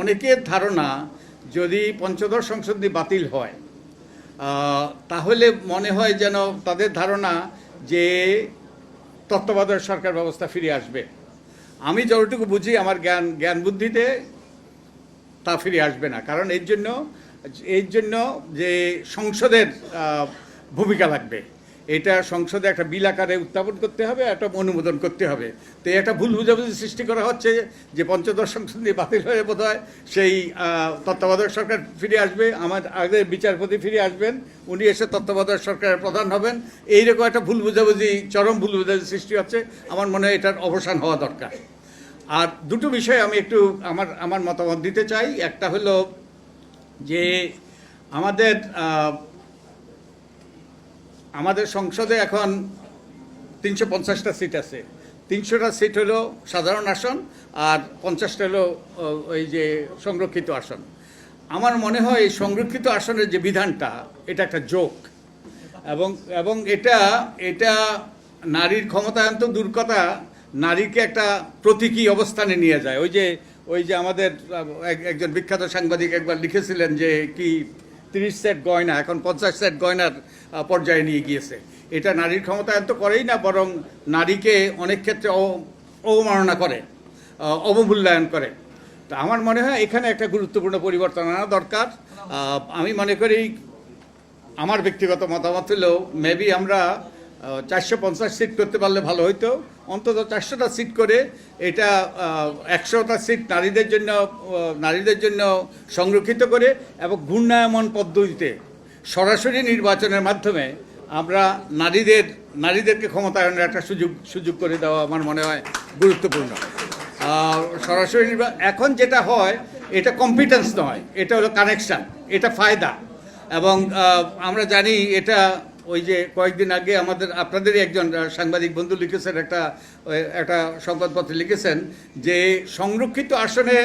অনেকের ধারণা যদি পঞ্চদশ সংশোধনী বাতিল হয় তাহলে মনে হয় যেন তাদের ধারণা যে তত্ত্বাবধায়ক সরকার ব্যবস্থা ফিরে আসবে। আমি যতটুকু বুঝি আমার জ্ঞান জ্ঞান বুদ্ধিতে তা ফিরে আসবে না। কারণ এর জন্য এর জন্য যে সংসদের ভূমিকা লাগবে। এটা সংসদে একটা বিল আকারে উত্থাপন করতে হবে, একটা অনুমোদন করতে হবে। তো একটা ভুল বুঝাবুঝি সৃষ্টি করা হচ্ছে যে পঞ্চদশ সংসদ নিয়ে বাতিল হয়ে বোধ হয় সেই তত্ত্বাবধায়ক সরকার ফিরে আসবে। আমার আগের বিচারপতি ফিরে আসবেন, উনি এসে তত্ত্বাবধায়ক সরকারের প্রধান হবেন। এইরকম একটা ভুল বুঝাবুঝি, চরম ভুল বুঝাবুঝি সৃষ্টি হচ্ছে। আমার মনে হয় এটার অবসান হওয়া দরকার। আর দুটো বিষয়ে আমি একটু আমার আমার মতামত দিতে চাই। একটা হলো যে আমাদের আমাদের সংসদে এখন তিনশো পঞ্চাশটা সিট আছে। তিনশোটা সিট হলো সাধারণ আসন আর পঞ্চাশটা হলো ওই যে সংরক্ষিত আসন। আমার মনে হয় এই সংরক্ষিত আসনের যে বিধানটা, এটা একটা জোক এবং এবং এটা এটা নারীর ক্ষমতায়ন তো দূর কথা, নারীকে একটা প্রতীকী অবস্থানে নিয়ে যায়। ওই যে ওই যে আমাদের এক- একজন বিখ্যাত সাংবাদিক একবার লিখেছিলেন যে কি তিরিশ সেট গয়না, এখন পঞ্চাশ সেট গয়নার পর্যায়ে নিয়ে গিয়েছে। এটা নারীর ক্ষমতায়ন তো করেই না, বরং নারীকে অনেক ক্ষেত্রে অবমাননা করে অবমূল্যায়ন করে। তা আমার মনে হয় এখানে একটা গুরুত্বপূর্ণ পরিবর্তন আনা দরকার। আমি মনে করি আমার ব্যক্তিগত মতামত হলেও মেবি আমরা চারশো পঞ্চাশ সিট করতে পারলে ভালো হইতো। অন্তত চারশোটা সিট করে এটা একশোটা সিট নারীদের জন্য নারীদের জন্য সংরক্ষিত করে এবং ঘূর্ণায়মন পদ্ধতিতে সরাসরি নির্বাচনের মাধ্যমে আমরা নারীদের, নারীদেরকে ক্ষমতায়নের একটা সুযোগ সুযোগ করে দেওয়া আমার মনে হয় গুরুত্বপূর্ণ। সরাসরি এখন যেটা হয়, এটা কম্পিটেন্স নয়, এটা হলো কানেকশান এটা ফায়দা। এবং আমরা জানি এটা ওই যে কয়েকদিন আগে আমাদের, আপনাদেরই একজন সাংবাদিক বন্ধু লিখেছেন একটা একটা সংবাদপত্রে লিখেছেন যে সংরক্ষিত আসনে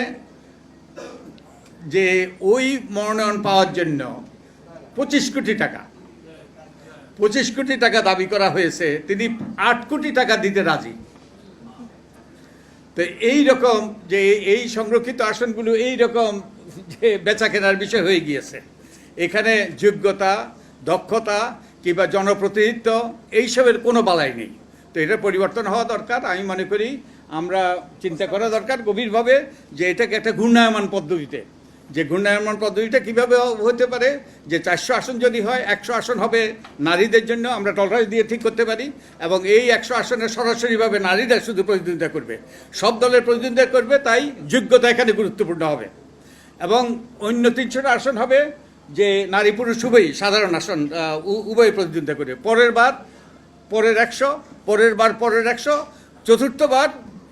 যে ওই মনোনয়ন পাওয়ার জন্য পঁচিশ কোটি টাকা, পঁচিশ কোটি টাকা দাবি করা হয়েছে, তিনি আট কোটি টাকা দিতে রাজি। তো এই রকম যে এই সংরক্ষিত আসনগুলো এই রকম যে বেচা কেনার বিষয় হয়ে গিয়েছে। এখানে যোগ্যতা, দক্ষতা কিংবা জনপ্রতিনিধিত্ব, এইসবের কোনো বালাই নেই। তো এটা পরিবর্তন হওয়া দরকার। আমি মনে করি আমরা চিন্তা করা দরকার গভীরভাবে যে এটাকে একটা ঘূর্ণায়মান পদ্ধতিতে। যে ঘূর্ণায়মান পদ্ধতিটা কীভাবে হতে পারে? যে চারশো আসন যদি হয়, একশো আসন হবে নারীদের জন্য, আমরা টলারেন্স দিয়ে ঠিক করতে পারি। এবং এই একশো আসনে সরাসরিভাবে নারীরা শুধু প্রতিদ্বন্দ্বিতা করবে। সব দলের প্রতিদ্বন্দ্বিতা করবে, তাই যোগ্যতা এখানে গুরুত্বপূর্ণ হবে। এবং অন্য তিনশোটা আসন হবে যে নারী পুরুষ উভয়ই সাধারণ আসন উভয় প্রতিদ্বন্দ্বিতা করবে পরের বার পরের একশো, পরের বার পরের একশো চতুর্থবার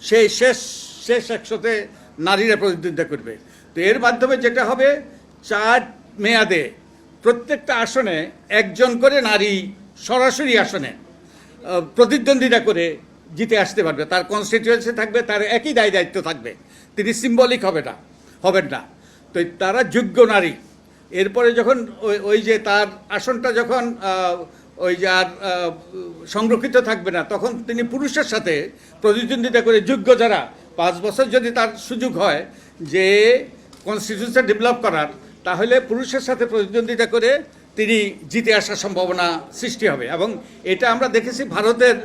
সেই শেষ শেষ একশোতে নারীরা প্রতিদ্বন্দ্বিতা করবে। তো এর মাধ্যমে যেটা হবে, চার মেয়াদে প্রত্যেকটা আসনে একজন করে নারী সরাসরি আসনে প্রতিদ্বন্দ্বিতা করে জিতে আসতে পারবে। তার কনস্টিটিউয়েন্সি থাকবে, তার একই দায় দায়িত্ব থাকবে। তিনি সিম্বলিক হবে না, হবেন না। তো তারা যোগ্য নারী। এরপরে যখন ওই যে তার আসনটা যখন ওই যে আর সংরক্ষিত থাকবে না, তখন তিনি পুরুষের সাথে প্রতিদ্বন্দ্বিতা করে যোগ্য যারা, পাঁচ বছর যদি তার সুযোগ হয় যে কনস্টিটিউশন ডেভেলপ করার, তাহলে পুরুষের সাথে প্রতিদ্বন্দ্বিতা করে তিনি জিতে আসার সম্ভাবনা সৃষ্টি হবে। এবং এটা আমরা দেখেছি ভারতের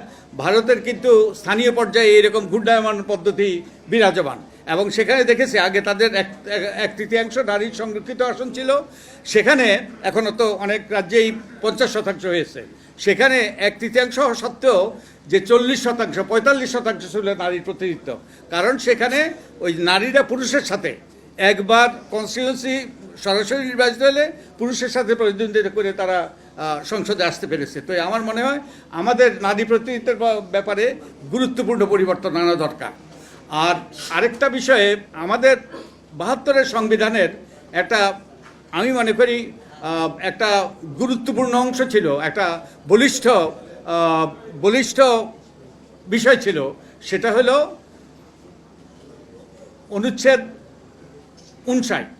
ভারতের কিন্তু স্থানীয় পর্যায়ে এরকম ঘূর্ণায়মান পদ্ধতি বিরাজমান। এবং সেখানে দেখেছি, আগে তাদের এক, এক- তৃতীয়াংশ নারীর সংরক্ষিত আসন ছিল। সেখানে এখনও তো অনেক রাজ্যেই পঞ্চাশ শতাংশ হয়েছে। সেখানে এক তৃতীয়াংশ সত্ত্বেও যে চল্লিশ শতাংশ, পঁয়তাল্লিশ শতাংশ ছিল নারীর প্রতিনিধিত্ব। কারণ সেখানে ওই নারীরা পুরুষের সাথে। একবার কনস্টিটিউন্সি সরাসরি নির্বাচিত হলে পুরুষের সাথে প্রতিদ্বন্দ্বিতা করে তারা সংসদে আসতে পেরেছে। তো আমার মনে হয়, আমাদের নারী প্রতিনিধিত্বের ব্যাপারে গুরুত্বপূর্ণ পরিবর্তন আনা দরকার। আর আরেকটা বিষয়ে আমাদের বাহাত্তরের সংবিধানের একটা, আমি মনে করি একটা গুরুত্বপূর্ণ অংশ ছিল, একটা বলিষ্ঠ বলিষ্ঠ বিষয় ছিল, সেটা হলো অনুচ্ছেদ উনষাট,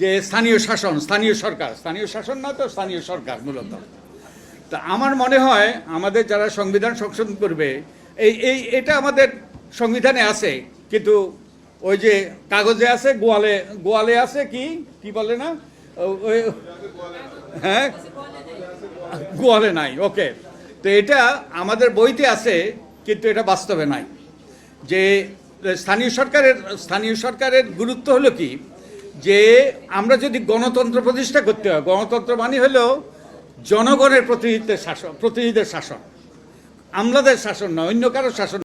যে স্থানীয় শাসন, স্থানীয় সরকার, স্থানীয় শাসন না তো, স্থানীয় সরকার মূলত। তা আমার মনে হয় আমাদের যারা সংবিধান সংশোধন করবে, এই এই, এটা আমাদের সংবিধানে আছে, কিন্তু ওই যে কাগজে আছে, গোয়ালে গোয়ালে আছে কি কি বলে না? ওই হ্যাঁ? গোয়ালে নাই, ওকে। তো এটা আমাদের বইতে আছে, কিন্তু এটা বাস্তবে নাই। যে স্থানীয় সরকারের স্থানীয় সরকারের গুরুত্ব হলো কি? যে আমরা যদি গণতন্ত্র প্রতিষ্ঠা করতে হয়, গণতন্ত্র মানে হলো জনগণের প্রতিনিধিত্বের শাসন, প্রতিনিধিদের শাসন। আমলাদের শাসন নয় অন্য কারও শাসন